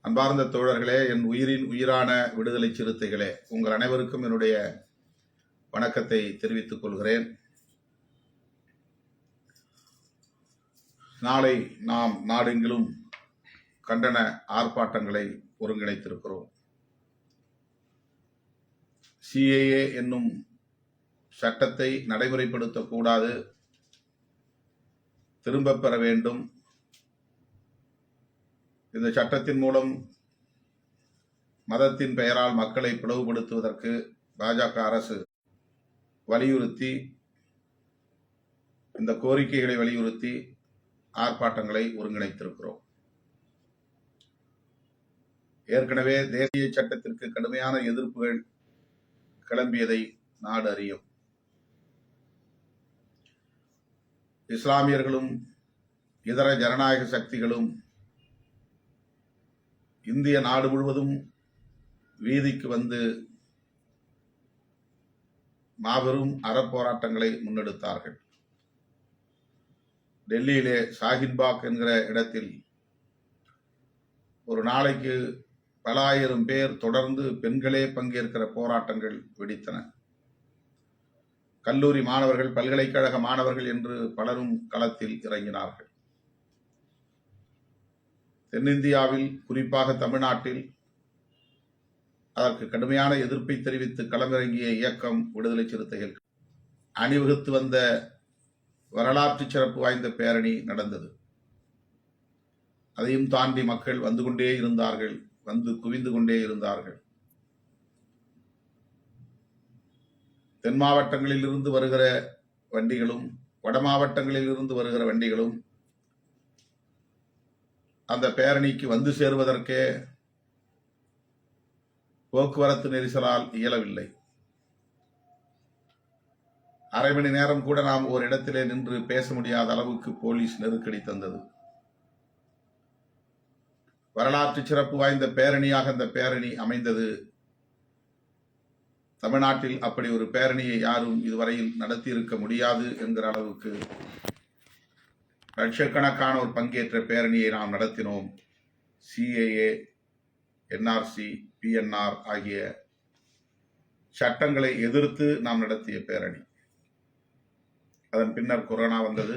அன்பார்ந்த தோழர்களே என் உயிரின் உயிரான விடுதலை சிறுத்தைகளே உங்கள் அனைவருக்கும் என்னுடைய வணக்கத்தை தெரிவித்துக் கொள்கிறேன். நாளை நாம் நாடெங்கிலும் கண்டன ஆர்ப்பாட்டங்களை ஒருங்கிணைத்திருக்கிறோம். சிஏஏ என்னும் சட்டத்தை நடைமுறைப்படுத்தக்கூடாது திரும்பப் பெற வேண்டும் இந்த சட்டத்தின் மூலம் மதத்தின் பெயரால் மக்களை பிளவுபடுத்துவதற்கு பாஜக அரசு வலியுறுத்தி இந்த கோரிக்கைகளை வலியுறுத்தி ஆர்ப்பாட்டங்களை ஒருங்கிணைத்திருக்கிறோம். ஏற்கனவே தேசிய சட்டத்திற்கு கடுமையான எதிர்ப்புகள் கிளம்பியதை நாடு அறியும். இஸ்லாமியர்களும் இதர ஜனநாயக சக்திகளும் இந்திய நாடு முழுவதும் வீதிக்கு வந்து மாபெரும் அறப்போராட்டங்களை முன்னெடுத்தார்கள். டெல்லியிலே ஷாஹின்பாக் என்கிற இடத்தில் ஒரு நாளைக்கு பல ஆயிரம் பேர் தொடர்ந்து பெண்களே பங்கேற்கிற போராட்டங்கள் வெடித்தன. கல்லூரி மாணவர்கள் பல்கலைக்கழக மாணவர்கள் என்று பலரும் களத்தில் இறங்கினார்கள். தென்னிந்தியாவில் குறிப்பாக தமிழ்நாட்டில் அதற்கு கடுமையான எதிர்ப்பை தெரிவித்து களமிறங்கிய இயக்கம் விடுதலை சிறுத்தைகள். அணிவகுத்து வந்த வரலாற்று சிறப்பு வாய்ந்த பேரணி நடந்தது. அதையும் தாண்டி மக்கள் வந்து கொண்டே இருந்தார்கள் வந்து குவிந்து கொண்டே இருந்தார்கள். தென் மாவட்டங்களில் இருந்து வருகிற வண்டிகளும் வட மாவட்டங்களில் இருந்து வருகிற வண்டிகளும் அந்த பேரணிக்கு வந்து சேருவதற்கே போக்குவரத்து நெரிசலால் இயலவில்லை. அரை மணி நேரம் கூட நாம் ஒரு இடத்திலே நின்று பேச முடியாத அளவுக்கு போலீஸ் நெருக்கடி தந்தது. வரலாற்று சிறப்பு வாய்ந்த பேரணியாக அந்த பேரணி அமைந்தது. தமிழ்நாட்டில் அப்படி ஒரு பேரணியை யாரும் இதுவரையில் நடத்தியிருக்க முடியாது என்கிற அளவுக்கு லட்சக்கணக்கானோர் பங்கேற்ற பேரணியை நாம் நடத்தினோம். சிஏஏ என்ஆர்சி பிஎன்ஆர் ஆகிய சட்டங்களை எதிர்த்து நாம் நடத்திய பேரணி. அதன் பின்னர் கொரோனா வந்தது.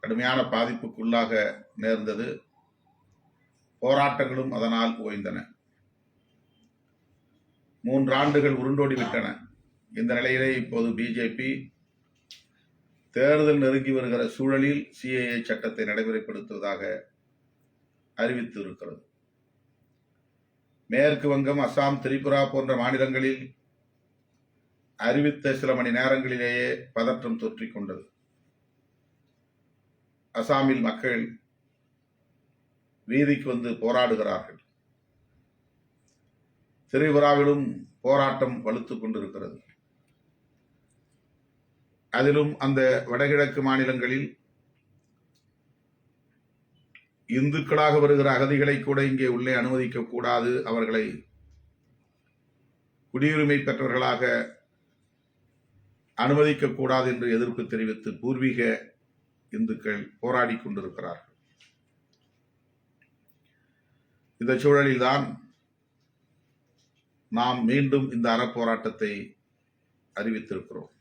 கடுமையான பாதிப்புக்குள்ளாக நேர்ந்தது. போராட்டங்களும் அதனால் ஓய்ந்தன. மூன்று ஆண்டுகள் உருண்டோடி விட்டன இந்த நிலையிலே இப்போது பிஜேபி தேர்தல் நெருங்கி வருகிற சூழலில் சிஏஏ சட்டத்தை நடைமுறைப்படுத்துவதாக அறிவித்திருக்கிறது. மேற்கு வங்கம் அசாம் திரிபுரா போன்ற மாநிலங்களில் அறிவித்த சில மணி நேரங்களிலேயே பதற்றம் தொற்றிக் கொண்டது. அசாமில் மக்கள் வீதிக்கு வந்து போராடுகிறார்கள். திரிபுராவிலும் போராட்டம் வலுத்துக் கொண்டிருக்கிறது. அதிலும் அந்த வடகிழக்கு மாநிலங்களில் இந்துக்களாக வருகிற அகதிகளை கூட இங்கே உள்ளே அனுமதிக்க கூடாது. அவர்களை குடியுரிமை பெற்றவர்களாக அனுமதிக்க கூடாது என்று எதிர்ப்பு தெரிவித்து பூர்வீக இந்துக்கள் போராடி கொண்டிருக்கிறார்கள். இந்த சூழலில்தான் நாம் மீண்டும் இந்த அறப்போராட்டத்தை அறிவித்திருக்கிறோம்.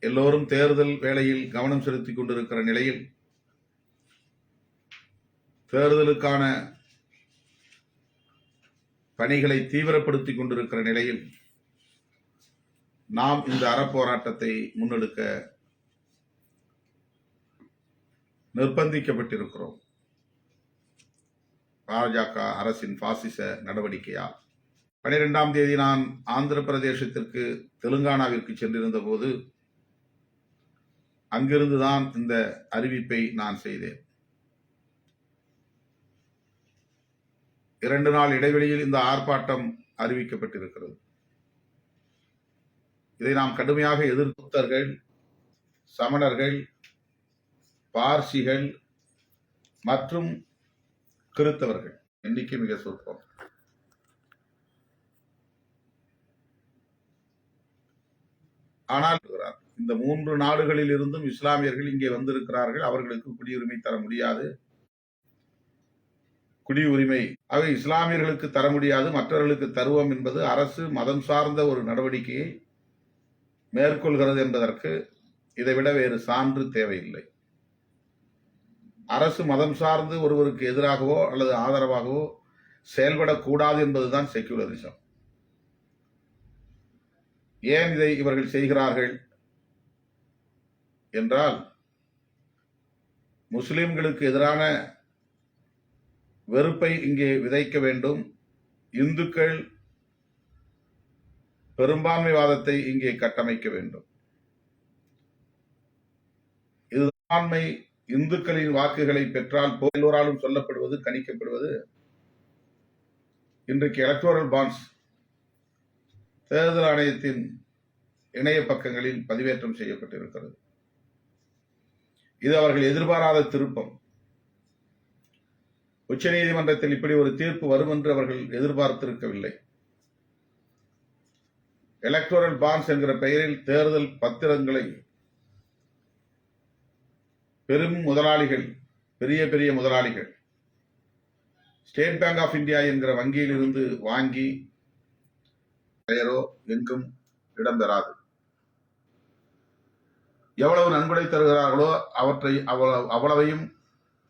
எல்லோரும் தேர்தல் வேளையில் கவனம் செலுத்திக் கொண்டிருக்கிற நிலையில் தேர்தலுக்கான பணிகளை தீவிரப்படுத்திக் கொண்டிருக்கிற நிலையில் நாம் இந்த அறப்போராட்டத்தை முன்னெடுக்க நிர்பந்திக்கப்பட்டிருக்கிறோம். பாஜக அரசின் பாசிச நடவடிக்கையால். பனிரெண்டாம் தேதி நான் ஆந்திர பிரதேசத்திற்கு தெலுங்கானாவிற்கு சென்றிருந்த போது அங்கிருந்து தான் இந்த அறிவிப்பை நான் செய்தேன். இரண்டு நாள் இடைவெளியில் இந்த ஆர்ப்பாட்டம் அறிவிக்கப்பட்டிருக்கிறது. இதை நாம் கடுமையாக எதிர்த்தர்கள் சமணர்கள் பார்சிகள் மற்றும் கிறித்தவர்கள் எண்ணிக்கை மிக சொற்பம். ஆனால் இந்த மூன்று நாடுகளில் இருந்தும் இஸ்லாமியர்கள் இங்கே வந்திருக்கிறார்கள். அவர்களுக்கு குடியுரிமை தர முடியாது. குடியுரிமை அவை இஸ்லாமியர்களுக்கு தர முடியாது. மற்றவர்களுக்கு தருவோம் என்பது அரசு மதம் சார்ந்த ஒரு நடவடிக்கையை மேற்கொள்கிறது என்பதற்கு இதைவிட வேறு சான்று தேவையில்லை. அரசு மதம் சார்ந்து ஒருவருக்கு எதிராகவோ அல்லது ஆதரவாகவோ செயல்படக்கூடாது என்பதுதான் செக்யூலரிசம் ஏன் இதை இவர்கள் செய்கிறார்கள்? என்றால் முஸ்லிம்களுக்கு எதிரான வெறுப்பை இங்கே விதைக்க வேண்டும். இந்துக்கள் பெரும்பான்மைவாதத்தை இங்கே கட்டமைக்க வேண்டும். இது இந்துக்களின் வாக்குகளை பெற்றால் எல்லோராலும் சொல்லப்படுவது கணிக்கப்படுவது. இன்றைக்கு எலக்டோரல் பாண்ட்ஸ் தேர்தல் ஆணையத்தின் இணைய பக்கங்களில் பதிவேற்றம் செய்யப்பட்டிருக்கிறது. இது அவர்கள் எதிர்பாராத திருப்பம். உச்சநீதிமன்றத்தில் இப்படி ஒரு தீர்ப்பு வரும் என்று அவர்கள் எதிர்பார்த்திருக்கவில்லை. எலக்டோரல் பான்ஸ் என்கிற பெயரில் தேர்தல் பத்திரங்களை பெரும் முதலாளிகள் பெரிய பெரிய முதலாளிகள் ஸ்டேட் பேங்க் ஆஃப் இந்தியா என்கிற வங்கியில் இருந்து வாங்கி பெயரோ எங்கும் இடம்பெறாது எவ்வளவு நன்கொடை தருகிறார்களோ அவற்றை அவ்வளவு அவ்வளவையும்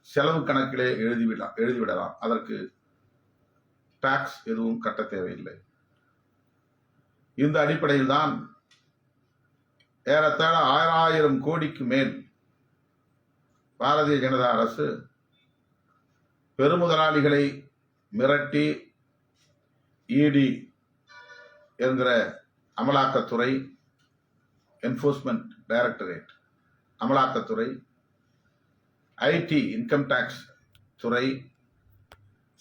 செலவு கணக்கிலே எழுதிவிடலாம் எழுதிவிடலாம். அதற்கு டாக்ஸ் எதுவும் கட்ட தேவையில்லை. இந்த அடிப்படையில் தான் ஏறத்தாழ ஆறாயிரம் கோடிக்கு மேல் பாரதிய ஜனதா அரசு பெருமுதலாளிகளை மிரட்டி இடி என்கிற அமலாக்கத்துறை என்ஃபோர்ஸ்மெண்ட் டைரக்டரேட் அமலாக்கத்துறை ஐடி இன்கம் டேக்ஸ் துறை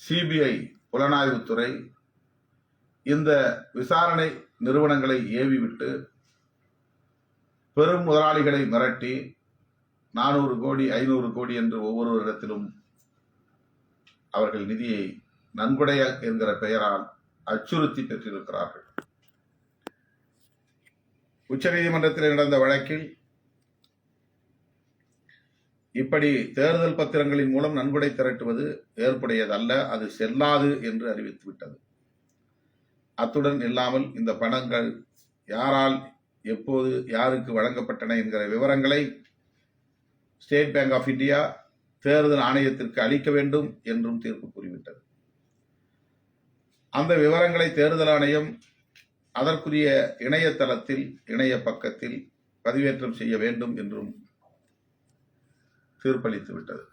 சிபிஐ புலனாய்வுத்துறை இந்த விசாரணை நிறுவனங்களை ஏவிவிட்டு பெரும் முதலாளிகளை மிரட்டி நானூறு கோடி ஐநூறு கோடி என்று ஒவ்வொரு இடத்திலும் அவர்கள் நிதியை நன்கொடை என்கிற பெயரால் அச்சுறுத்தி பெற்றிருக்கிறார்கள். உச்சநீதிமன்றத்தில் நடந்த வழக்கில் இப்படி தேர்தல் பத்திரங்களின் மூலம் நன்கொடை திரட்டுவது ஏற்புடையதல்ல அது செல்லாது என்று அறிவித்துவிட்டது. அத்துடன் இல்லாமல் இந்த பணங்கள் யாரால் எப்போது யாருக்கு வழங்கப்பட்டன என்கிற விவரங்களை ஸ்டேட் பேங்க் ஆஃப் இந்தியா தேர்தல் ஆணையத்திற்கு அளிக்க வேண்டும் என்றும் தீர்ப்பு கூறிவிட்டது. அந்த விவரங்களை தேர்தல் ஆணையம் அதற்குரிய இணையதளத்தில் இணைய பக்கத்தில் பதிவேற்றம் செய்ய வேண்டும் என்றும் தீர்ப்பளித்து விட்டது.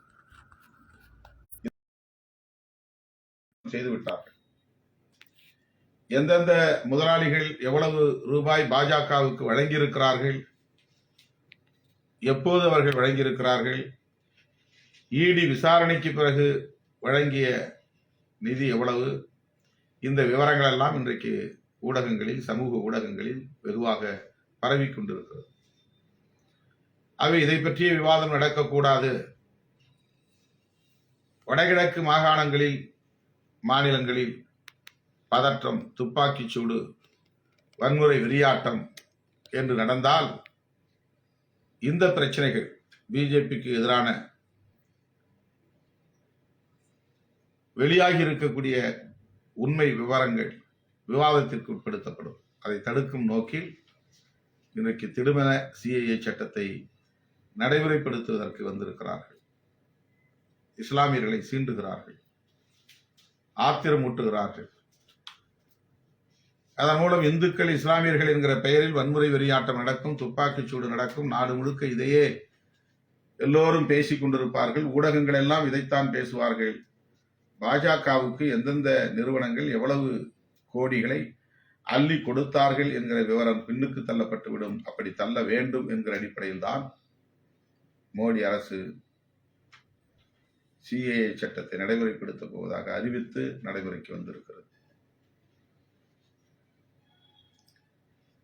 செய்துவிட்டார்கள். எந்தெந்த முதலாளிகள் எவ்வளவு ரூபாய் பாஜகவுக்கு வழங்கியிருக்கிறார்கள்? எப்போது அவர்கள் வழங்கியிருக்கிறார்கள்? இடி விசாரணைக்கு பிறகு வழங்கிய நிதி எவ்வளவு? இந்த விவரங்கள் எல்லாம் இன்றைக்கு ஊடகங்களில் சமூக ஊடகங்களில் வெகுவாக பரவி கொண்டிருக்கிறது. அவை இதை பற்றிய விவாதம் நடக்கக்கூடாது. வடகிழக்கு மாகாணங்களில் மாநிலங்களில் பதற்றம் துப்பாக்கிச் சூடு வன்முறை வெறியாட்டம் என்று நடந்தால் இந்த பிரச்சனைகள் பிஜேபிக்கு எதிரான வெளியாகி இருக்கக்கூடிய உண்மை விவரங்கள் விவாதத்திற்கு உட்படுத்தப்படும். அதை தடுக்கும் நோக்கில் இன்றைக்கு திடுமென சிஏஏ சட்டத்தை நடைமுறைப்படுத்துவதற்கு வந்திருக்கிறார்கள். இஸ்லாமியர்களை சீண்டுகிறார்கள். ஆத்திரமூட்டுகிறார்கள் அதன் மூலம் இந்துக்கள் இஸ்லாமியர்கள் என்கிற பெயரில் வன்முறை வெறியாட்டம் நடக்கும் துப்பாக்கிச் சூடு நடக்கும் நாடு முழுக்க இதையே எல்லோரும் பேசிக் கொண்டிருப்பார்கள். ஊடகங்கள் எல்லாம் இதைத்தான் பேசுவார்கள். பாஜகவுக்கு எந்தெந்த நிறுவனங்கள் எவ்வளவு கோடிகளை அள்ளி கொடுத்தார்கள் என்கிற விவரம் பின்னுக்கு தள்ளப்பட்டுவிடும் அப்படி தள்ள வேண்டும் என்கிற அடிப்படையில் தான் மோடி அரசு சிஏஏ சட்டத்தை நடைமுறைப்படுத்தப் போவதாக அறிவித்து நடைமுறைக்கு வந்திருக்கிறது.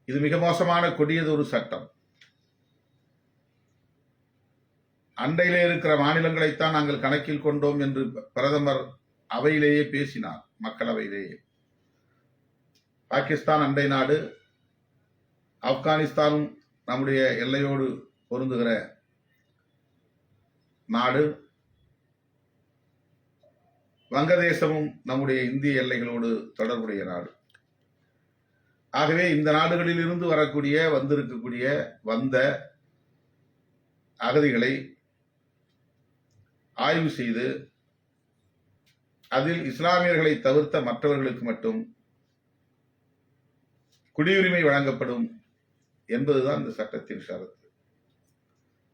இது மிக மோசமான கொடியதொரு சட்டம். அண்டையிலே இருக்கிற மாநிலங்களைத்தான் நாங்கள் கணக்கில் கொண்டோம் என்று பிரதமர் அவையிலேயே பேசினார். மக்களவையிலேயே. பாகிஸ்தான் அண்டை நாடு ஆப்கானிஸ்தானும் நம்முடைய எல்லையோடு பொருந்துகிற நாடு வங்கதேசமும் நம்முடைய இந்திய எல்லைகளோடு தொடர்புடைய நாடு. ஆகவே இந்த நாடுகளில் இருந்து வரக்கூடிய வந்திருக்கக்கூடிய வந்த அகதிகளை ஆய்வு செய்து அதில் இஸ்லாமியர்களை தவிர்த்த மற்றவர்களுக்கு மட்டும் குடியுரிமை வழங்கப்படும் என்பதுதான் இந்த சட்டத்தின் ஷரத்து.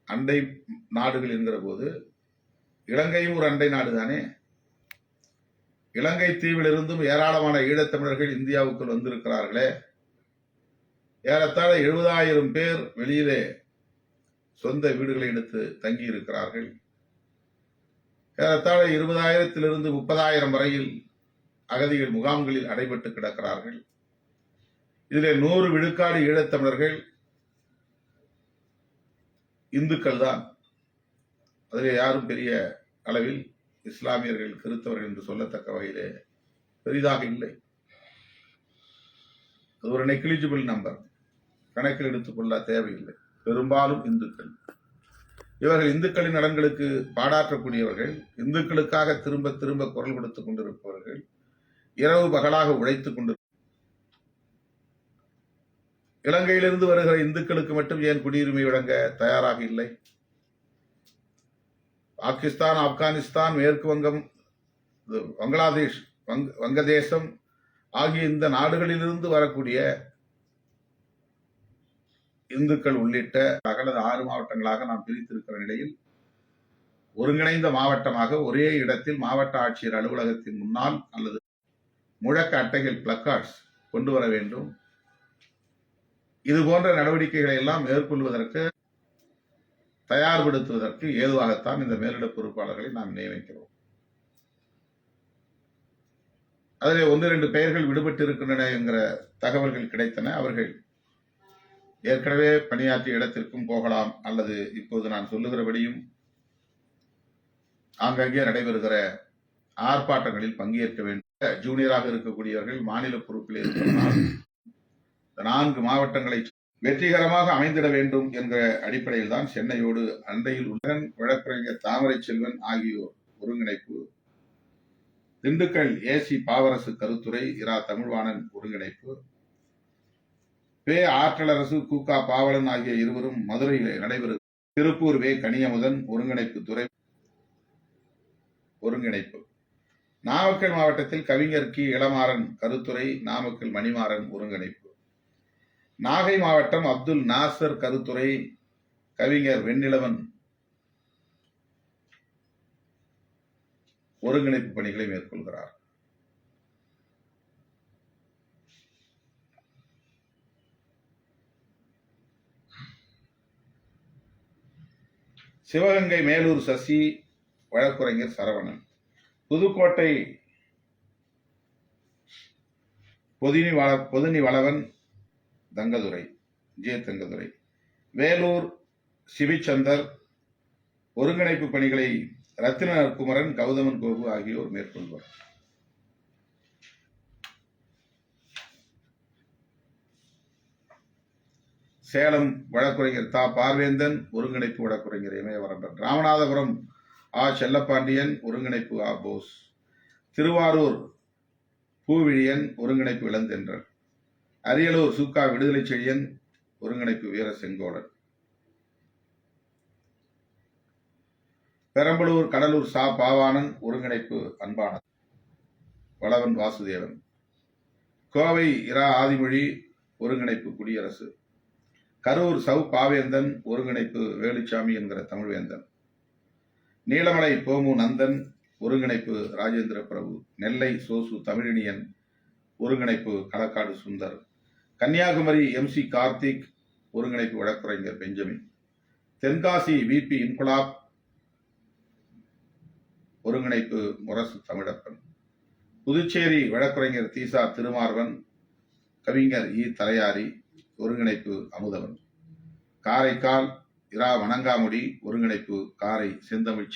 அண்டை நாடுகள் என்கிற போது இலங்கையும் ஒரு அண்டை நாடு தானே இலங்கை தீவிலிருந்தும் ஏராளமான ஈழத்தமிழர்கள் இந்தியாவுக்குள் வந்திருக்கிறார்களே. ஏறத்தாழ எழுபதாயிரம் பேர் வெளியிலே சொந்த வீடுகளை எடுத்து தங்கி இருக்கிறார்கள் ஏறத்தாழ இருபதாயிரத்திலிருந்து முப்பதாயிரம் வரையில் அகதிகள் முகாம்களில் அடைபட்டு கிடக்கிறார்கள். இதில் நூறு விழுக்காடு ஈழத்தமிழர்கள் இந்துக்கள் தான். அதிலே யாரும் பெரிய அளவில் இஸ்லாமியர்கள் கிறித்தவர்கள் என்று சொல்லத்தக்க வகையிலே பெரிதாக இல்லை. அது ஒரு நெக்லிஜிபிள் நம்பர் கணக்கில் எடுத்துக்கொள்ள தேவையில்லை. பெரும்பாலும் இந்துக்கள். இவர்கள் இந்துக்களின் நலன்களுக்கு பாடாற்றக்கூடியவர்கள் இந்துக்களுக்காக திரும்ப திரும்ப குரல் கொடுத்துக் கொண்டிருப்பவர்கள் இரவு பகலாக உழைத்துக் கொண்டு இலங்கையிலிருந்து வருகிற இந்துக்களுக்கு மட்டும் ஏன் குடியுரிமை வழங்க தயாராக இல்லை? பாகிஸ்தான் ஆப்கானிஸ்தான் மேற்கு வங்கம் பங்களாதேஷ் வங் வங்கதேசம் ஆகிய இந்த நாடுகளிலிருந்து வரக்கூடிய இந்துக்கள் உள்ளிட்ட அகலது ஆறு மாவட்டங்களாக நாம் பிரித்திருக்கிற நிலையில் ஒருங்கிணைந்த மாவட்டமாக ஒரே இடத்தில் மாவட்ட ஆட்சியர் அலுவலகத்தின் முன்னால் அல்லது முழக்க அட்டைகள் பிளக்கார்ட்ஸ் கொண்டு வர வேண்டும். இது போன்ற நடவடிக்கைகளை எல்லாம் மேற்கொள்வதற்கு தயார்படுத்துவதற்கு ஏதுவாகத்தான் இந்த மேலிட பொறுப்பாளர்களை நாம் நியமிக்கிறோம். அதில் ஒன்று இரண்டு பெயர்கள் விடுபட்டு இருக்கின்றன என்கிற தகவல்கள் கிடைத்தன. அவர்கள் ஏற்கனவே பணியாற்றிய இடத்திற்கும் போகலாம் அல்லது இப்போது நான் சொல்லுகிறபடியும் ஆங்காங்கே நடைபெறுகிற ஆர்ப்பாட்டங்களில் பங்கேற்க வேண்டும் ஜூனியராக இருக்கக்கூடியவர்கள் மாநில பொறுப்பில் இருப்பதனால் இந்த நான்கு மாவட்டங்களை வெற்றிகரமாக அமைந்திட வேண்டும் என்ற அடிப்படையில் தான் சென்னையோடு அண்டையில் உடன் வழக்கறிஞர் தாமரை செல்வன் ஆகியோர் ஒருங்கிணைப்பு. திண்டுக்கல் ஏசி பாவரசு கருத்துறை இரா தமிழ்வாணன் ஒருங்கிணைப்பு. பே ஆற்றலரசு கூக்கா பாவலன் ஆகிய இருவரும் மதுரையில் நடைபெறும் திருப்பூர் வே கனியமுதன் ஒருங்கிணைப்பு துறை ஒருங்கிணைப்பு. நாமக்கல் மாவட்டத்தில் கவிஞர் கி இளமாறன் கருத்துறை நாமக்கல் மணிமாறன் ஒருங்கிணைப்பு. நாகை மாவட்டம் அப்துல் நாசர் கருத்துறை கவிஞர் வெண்ணிலவன் ஒருங்கிணைப்பு பணிகளை மேற்கொள்கிறார். சிவகங்கை மேலூர் சசி வழக்குரைஞர் சரவணன். புதுக்கோட்டை பொதினி வள பொதினி வளவன் தங்கதுரை ஜே தங்கதுரை. வேலூர் சிவிச்சந்தர் ஒருங்கிணைப்பு பணிகளை ரத்தின குமரன் கௌதமன் கோபு ஆகியோர் மேற்கொள்வர். சேலம் வழக்குரைஞர் தா. பார்வேந்தன் ஒருங்கிணைப்பு வழக்குரைஞர் இமயவரம்பன். ராமநாதபுரம் ஆ. செல்லப்பாண்டியன் ஒருங்கிணைப்பு ஆ. போஸ். திருவாரூர் பூவிழியன் ஒருங்கிணைப்பு இளந்தென்றன். அரியலூர் சுக்கா விடுதலை செழியன் ஒருங்கிணைப்பு வீர செங்கோடன். பெரம்பலூர் கடலூர் சா பாவானன் ஒருங்கிணைப்பு அன்பானன் வளவன் வாசுதேவன். கோவை இரா ஆதிமொழி ஒருங்கிணைப்பு குடியரசு. கரூர் சவு பாவேந்தன் ஒருங்கிணைப்பு வேலுச்சாமி என்கிற தமிழ்வேந்தன். நீலமலை போமு நந்தன் ஒருங்கிணைப்பு ராஜேந்திர பிரபு. நெல்லை சோசு தமிழினியன் ஒருங்கிணைப்பு களக்காடு சுந்தர். கன்னியாகுமரி எம் சி கார்த்திக் ஒருங்கிணைப்பு வழக்குரைஞர் பெஞ்சமின் தென்காசி விபி இன்குலாப் ஒருங்கிணைப்பு முரசு தமிழப்பன் புதுச்சேரி வழக்குரைஞர் தீசா திருமார்வன் கவிஞர் இ தலையாரி ஒருங்கிணைப்பு அமுதவன் காரைக்கால் இரா வணங்காமுடி ஒருங்கிணைப்பு காரை செந்தமிழ்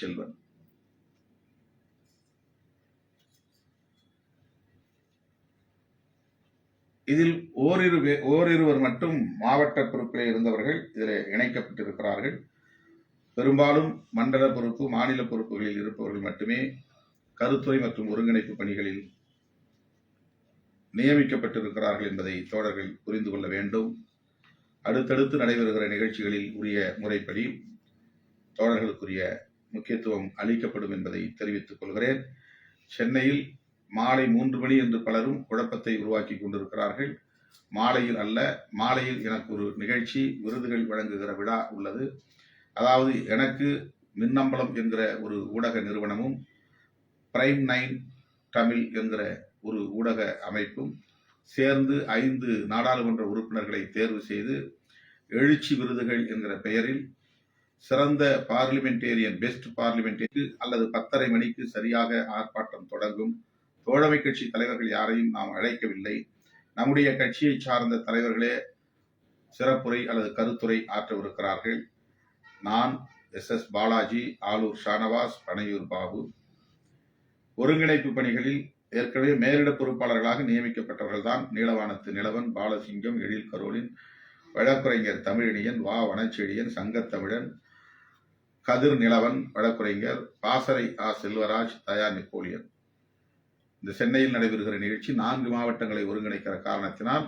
இதில் ஓரிரு பே- ஓரிருவர் மட்டும் மாவட்ட பொறுப்பிலே இருந்தவர்கள் இதில் இணைக்கப்பட்டிருக்கிறார்கள். பெரும்பாலும் மண்டல பொறுப்பு மாநில பொறுப்புகளில் இருப்பவர்கள் மட்டுமே கருத்துறை மற்றும் ஒருங்கிணைப்பு பணிகளில் நியமிக்கப்பட்டிருக்கிறார்கள் என்பதை தோழர்கள் புரிந்து கொள்ள வேண்டும். அடுத்தடுத்து நடைபெறுகிற நிகழ்ச்சிகளில் உரிய முறைப்படி தோழர்களுக்குரிய முக்கியத்துவம் அளிக்கப்படும் என்பதை தெரிவித்துக் கொள்கிறேன். சென்னையில் மாலை மூன்று மணி என்று பலரும் குழப்பத்தை உருவாக்கி கொண்டிருக்கிறார்கள். மாலையில் அல்ல மாலையில் எனக்கு ஒரு நிகழ்ச்சி விருதுகள் வழங்குகிற விழா உள்ளது. அதாவது எனக்கு மின்னம்பலம் என்கிற ஒரு ஊடக நிறுவனமும் பிரைம் நைன் தமிழ் என்கிற ஒரு ஊடக அமைப்பும் சேர்ந்து ஐந்து நாடாளுமன்ற உறுப்பினர்களை தேர்வு செய்து எழுச்சி விருதுகள் என்கிற பெயரில் சிறந்த பார்லிமெண்டேரியன் பெஸ்ட் பார்லிமெண்டேரியன் அல்லது பத்தரை மணிக்கு சரியாக ஆர்ப்பாட்டம் தொடங்கும் தோழமை கட்சி தலைவர்கள் யாரையும் நாம் அழைக்கவில்லை. நம்முடைய கட்சியை சார்ந்த தலைவர்களே சிறப்புரை அல்லது கருத்துரை ஆற்றவிருக்கிறார்கள். நான் எஸ் எஸ் பாலாஜி ஆலூர் ஷானவாஸ் பனையூர் பாபு. ஒருங்கிணைப்பு பணிகளில் ஏற்கனவே மேலிட பொறுப்பாளர்களாக நியமிக்கப்பட்டவர்கள் தான் நீலவானத்து நிலவன் பாலசிங்கம் எழில் கரோலின் வழக்குரைஞர் தமிழினியன் வா. வனச்செழியன் சங்கத்தமிழன் கதிர் நிலவன் வழக்குரைஞர் பாசறை ஆ. செல்வராஜ் தயா நெப்போலியன். இந்த சென்னையில் நடைபெறுகிற நிகழ்ச்சி நான்கு மாவட்டங்களை ஒருங்கிணைக்கிற காரணத்தினால்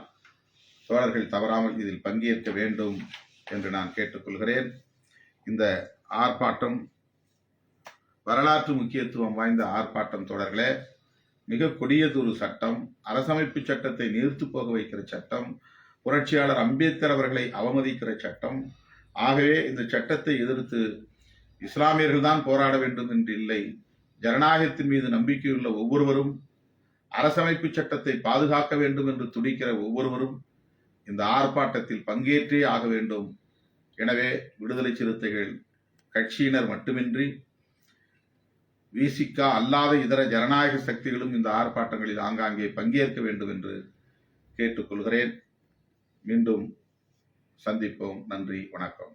தோழர்கள் தவறாமல் இதில் பங்கேற்க வேண்டும் என்று நான் கேட்டுக்கொள்கிறேன். இந்த ஆர்ப்பாட்டம் வரலாற்று முக்கியத்துவம் வாய்ந்த ஆர்ப்பாட்டம் தொடர்களே மிக கொடியதொரு சட்டம் அரசமைப்பு சட்டத்தை நீர்த்து போக வைக்கிற சட்டம் புரட்சியாளர் அம்பேத்கர் அவர்களை அவமதிக்கிற சட்டம். ஆகவே இந்த சட்டத்தை எதிர்த்து இஸ்லாமியர்கள் தான் போராட வேண்டும் என்று இல்லை. ஜனநாயகத்தின் மீது நம்பிக்கையுள்ள ஒவ்வொருவரும் அரசமைப்பு சட்டத்தை பாதுகாக்க வேண்டும் என்று துடிக்கிற ஒவ்வொருவரும் இந்த ஆர்ப்பாட்டத்தில் பங்கேற்றே ஆக வேண்டும். எனவே விடுதலை சிறுத்தைகள் கட்சியினர் மட்டுமின்றி விசிகா அல்லாத இதர ஜனநாயக சக்திகளும் இந்த ஆர்ப்பாட்டங்களில் ஆங்காங்கே பங்கேற்க வேண்டும் என்று கேட்டுக்கொள்கிறேன். மீண்டும் சந்திப்போம். நன்றி. வணக்கம்.